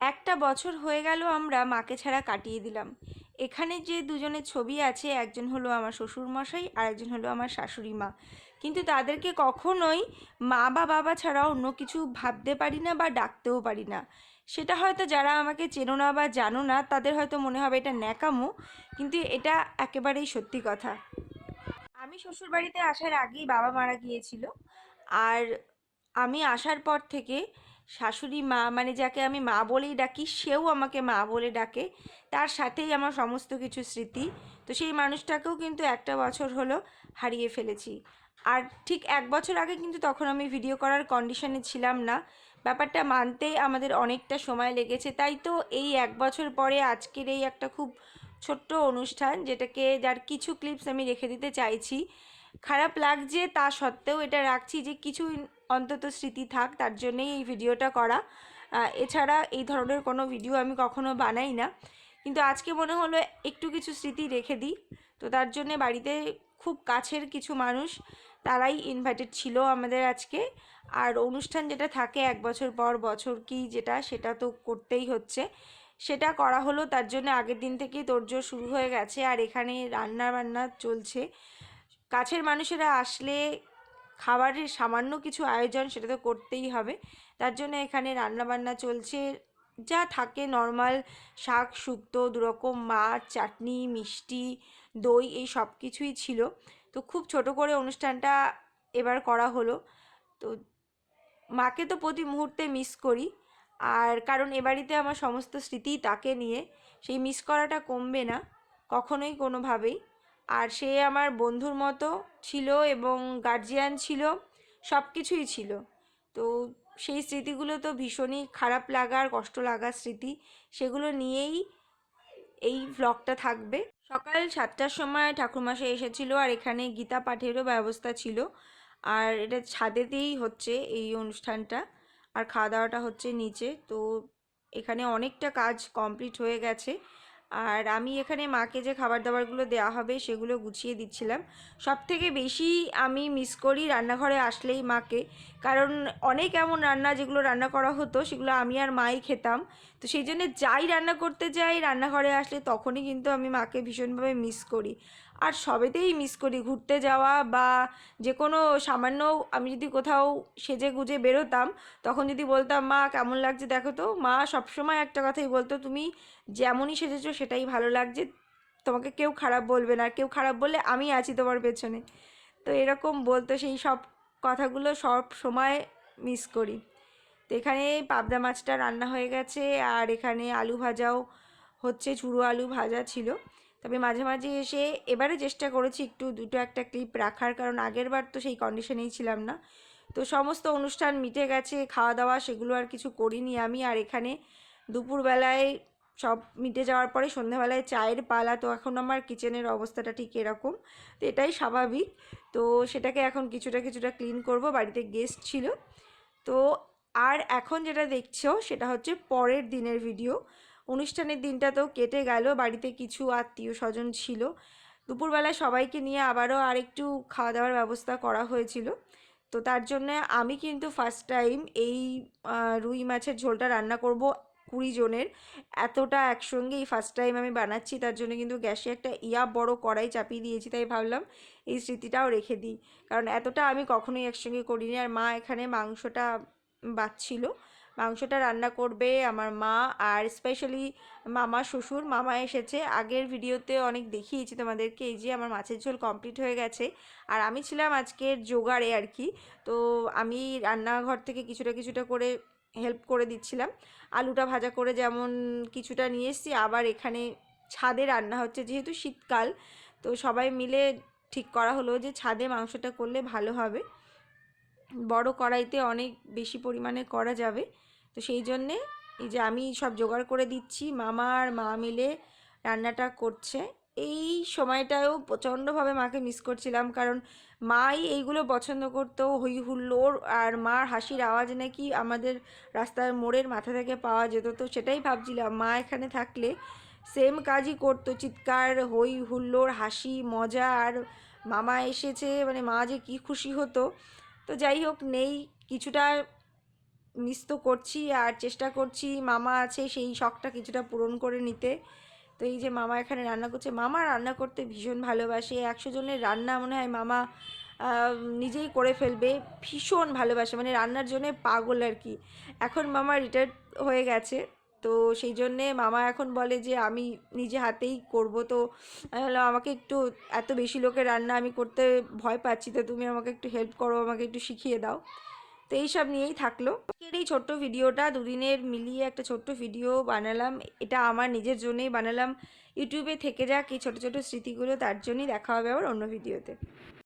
একটা বছর হয়ে গেল আমরা মাকে ছাড়া কাটিয়ে দিলাম। এখানে যে দুজনের ছবি আছে, একজন হলো আমার শ্বশুর মশাই আর একজন হলো আমার শাশুড়ি মা। কিন্তু তাদেরকে কখনোই মা বা বাবা ছাড়া অন্য কিছু ভাবতে পারি না বা ডাকতেও পারি না। সেটা হয়তো যারা আমাকে চেনো না বা জানো না, তাদের হয়তো মনে হবে এটা ন্যাকামো, কিন্তু এটা একেবারেই সত্যি কথা। আমি শ্বশুরবাড়িতে আসার আগেই বাবা মারা গিয়েছিল। আর আমি আসার পর থেকে শাশুড়ি মা মানে যাকে আমি মা বলেই ডাকি, সেও আমাকে মা বলে ডাকে। তার সাথেই আমার সমস্ত কিছু স্মৃতি। তো সেই মানুষটাকেও কিন্তু একটা বছর হলো হারিয়ে ফেলেছি। আর ঠিক এক বছর আগে কিন্তু তখন আমি ভিডিও করার কন্ডিশনে ছিলাম না। ব্যাপারটা মানতেই আমাদের অনেকটা সময় লেগেছে। তাই তো এই এক বছর পরে আজকের এই একটা খুব ছোট্ট অনুষ্ঠান, যেটাকে যার কিছু ক্লিপস আমি রেখে দিতে চাইছি। খারাপ লাগছে তা সত্ত্বেও এটা রাখছি যে কিছু অন্তত স্মৃতি থাক, তার জন্যেই এই ভিডিওটা করা। এছাড়া এই ধরনের কোনো ভিডিও আমি কখনো বানাই না। কিন্তু আজকে মনে হলো একটু কিছু স্মৃতি রেখে দিই। তো তার জন্যে বাড়িতে খুব কাছের কিছু মানুষ, তারাই ইনভাইটেড ছিল আমাদের আজকে। আর অনুষ্ঠান যেটা থাকে এক বছর পর বছর কি যেটা, সেটা তো করতেই হচ্ছে। সেটা করা হলো, তার জন্য আগের দিন থেকেই তোড়জোড় শুরু হয়ে গেছে। আর এখানে রান্না বান্না চলছে। কাছের মানুষেরা আসলে খাবারের সামান্য কিছু আয়োজন সেটা তো করতেই হবে। তার জন্য এখানে রান্না বান্না চলছে। যা থাকে নর্মাল শাক, শুক্তো, দুরকম মাছ, চাটনি, মিষ্টি, দই, এই সব কিছুই ছিল। তো খুব ছোট করে অনুষ্ঠানটা এবার করা হলো। তো মাকে তো প্রতি মুহূর্তে মিস করি। আর কারণ এ বাড়িতে আমার সমস্ত স্মৃতিই তাকে নিয়ে। সেই মিস করাটা কমবে না, কখনোই কোনোভাবেই। আর সে আমার বন্ধুর মতো ছিল এবং গার্জিয়ান ছিল সব কিছুই ছিল। তো সেই স্মৃতিগুলো তো ভীষণই খারাপ লাগার, কষ্ট লাগার স্মৃতি। সেগুলো নিয়েই এই ব্লগটা থাকবে। সকাল সাতটার সময় ঠাকুরমশাই এসেছিল আর এখানে গীতা পাঠেরও ব্যবস্থা ছিল। আর এটা ছাদেতেই হচ্ছে এই অনুষ্ঠানটা। আর খাওয়া দাওয়াটা হচ্ছে নিচে। তো এখানে অনেকটা কাজ কমপ্লিট হয়ে গেছে। আর আমি এখানে মাকে যে খাবার দাবারগুলো দেওয়া হবে সেগুলো গুছিয়ে দিচ্ছিলাম। সব থেকে বেশি আমি মিস করি রান্নাঘরে আসলেই মাকে। কারণ অনেক এমন রান্না যেগুলো রান্না করা হতো, সেগুলো আমি আর মাই খেতাম। তো সেই জন্য যাই রান্না করতে যাই, রান্নাঘরে আসলে তখনই কিন্তু আমি মাকে ভীষণভাবে মিস করি। আর সবেতেই মিস করি। ঘুরতে যাওয়া বা যে কোনো সামান্য আমি যদি কোথাও সেজে গুজে বেরোতাম, তখন যদি বলতাম, মা, কেমন লাগছে দেখো তো? মা সবসময় একটা কথাই বলতো, তুমি যেমনই সেজেছো সেটাই ভালো লাগছে। তোমাকে কেউ খারাপ বলবে না। কেউ খারাপ বললে আমি আছি তোমার পেছনে। তো এরকম বলতো, সেই সব কথাগুলো সব সময় মিস করি। তো এখানে পাবদা মাছটা রান্না হয়ে গেছে, আর এখানে আলু ভাজাও হচ্ছে চুড়ো আলু ভাজা ছিল। তবে মাঝে মাঝে এসে এবারে চেষ্টা করেছি একটু দুটো একটা ক্লিপ রাখার, কারণ আগের বার তো সেই কন্ডিশনেই ছিলাম না। তো সমস্ত অনুষ্ঠান মিটে গেছে, খাওয়া দাওয়া সেগুলো আর কিছু করিনি আমি। আর এখানে দুপুরবেলায় সব মিটে যাওয়ার পরে সন্ধ্যাবেলায় চায়ের পালা, তো এখন আমার কিচেনের অবস্থাটা ঠিক এরকম। তো এটাই স্বাভাবিক। তো সেটাকে এখন কিছুটা কিছুটা ক্লিন করব, বাড়িতে গেস্ট ছিল। তো আর এখন যেটা দেখছ সেটা হচ্ছে পরের দিনের ভিডিও অনুষ্ঠানের দিনটা তো কেটে গেল, বাড়িতে কিছু আত্মীয় স্বজন ছিল। দুপুরবেলায় সবাইকে নিয়ে আবারও আরেকটু খাওয়া দাওয়ার ব্যবস্থা করা হয়েছিল। তো তার জন্য আমি কিন্তু ফার্স্ট টাইম এই রুই মাছের ঝোলটা রান্না করব কুড়ি জনের। এতটা একসঙ্গে এই ফার্স্ট টাইম আমি বানাচ্ছি, তার জন্য কিন্তু গ্যাসে একটা ইয়া বড় কড়াই চাপিয়ে দিয়েছি, তাই ভাবলাম এই স্মৃতিটাও রেখে দিই। কারণ এতটা আমি কখনোই একসঙ্গে করিনি, আর মা এখানে মাংসটা বাচ্ছিল। মাংসটা রান্না করবে আমার মা আর স্পেশালি মামা শ্বশুর। মামা এসেছে। আগের ভিডিওতে অনেক দেখিয়েছি তোমাদেরকে। এই যে আমার মাছের ঝোল কমপ্লিট হয়ে গেছে। আর আমি ছিলাম আজকের জোগাড়ে আর কি। তো আমি রান্নাঘর থেকে কিছুটা কিছুটা করে হেল্প করে দিচ্ছিলাম। আলুটা ভাজা করে যেমন কিছুটা নিয়ে এসেছি, আবার এখানে ছাদে রান্না হচ্ছে যেহেতু শীতকাল। তো সবাই মিলে ঠিক করা হলো যে ছাদে মাংসটা করলে ভালো হবে। বড় কড়াইতে অনেক বেশি পরিমাণে করা যাবে। তো সেই জন্যে এই যে আমি সব জোগাড় করে দিচ্ছি, মামা আর মা মিলে রান্নাটা করছে। এই সময়টায়ও প্রচণ্ডভাবে মাকে মিস করছিলাম কারণ মাই এইগুলো পছন্দ করতো হই হুল্লোড় আর মার হাসির আওয়াজ নাকি আমাদের রাস্তার মোড়ের মাথা থেকে পাওয়া যেত। তো সেটাই ভাবছিলাম, মা এখানে থাকলে সেম কাজই করতো, চিৎকার হই হুল্লোড় হাসি, মজা আর মামা এসেছে মানে মা যে কী খুশি হতো। তো যাই হোক, নেই, কিছুটা মিস তো করছি আর চেষ্টা করছি, মামা আছে সেই শখটা কিছুটা পূরণ করে নিতে। তো এই যে মামা এখানে রান্না করছে, মামা রান্না করতে ভীষণ ভালোবাসে। একশো জনের রান্না মনে হয় মামা নিজেই করে ফেলবে। ভীষণ ভালোবাসে মানে রান্নার জন্যে পাগল আর কি। এখন মামা রিটায়ার্ড হয়ে গেছে, তো সেই জন্যে মামা এখন বলে যে আমি নিজে হাতেই করব। তো আমি আমাকে একটু, এত বেশি লোকের রান্না আমি করতে ভয় পাচ্ছি, তো তুমি আমাকে একটু হেল্প করো, আমাকে একটু শিখিয়ে দাও। তো এইসব নিয়েই থাকল। আজকের এই ছোট্ট ভিডিওটা দুদিনের মিলিয়ে একটা ছোট্ট ভিডিও বানালাম। এটা আমার নিজের জন্যই বানালাম। ইউটিউবে থেকে যাক এই ছোটো ছোটো স্মৃতিগুলো, তার জন্যই দেখা হবে আবার অন্য ভিডিওতে।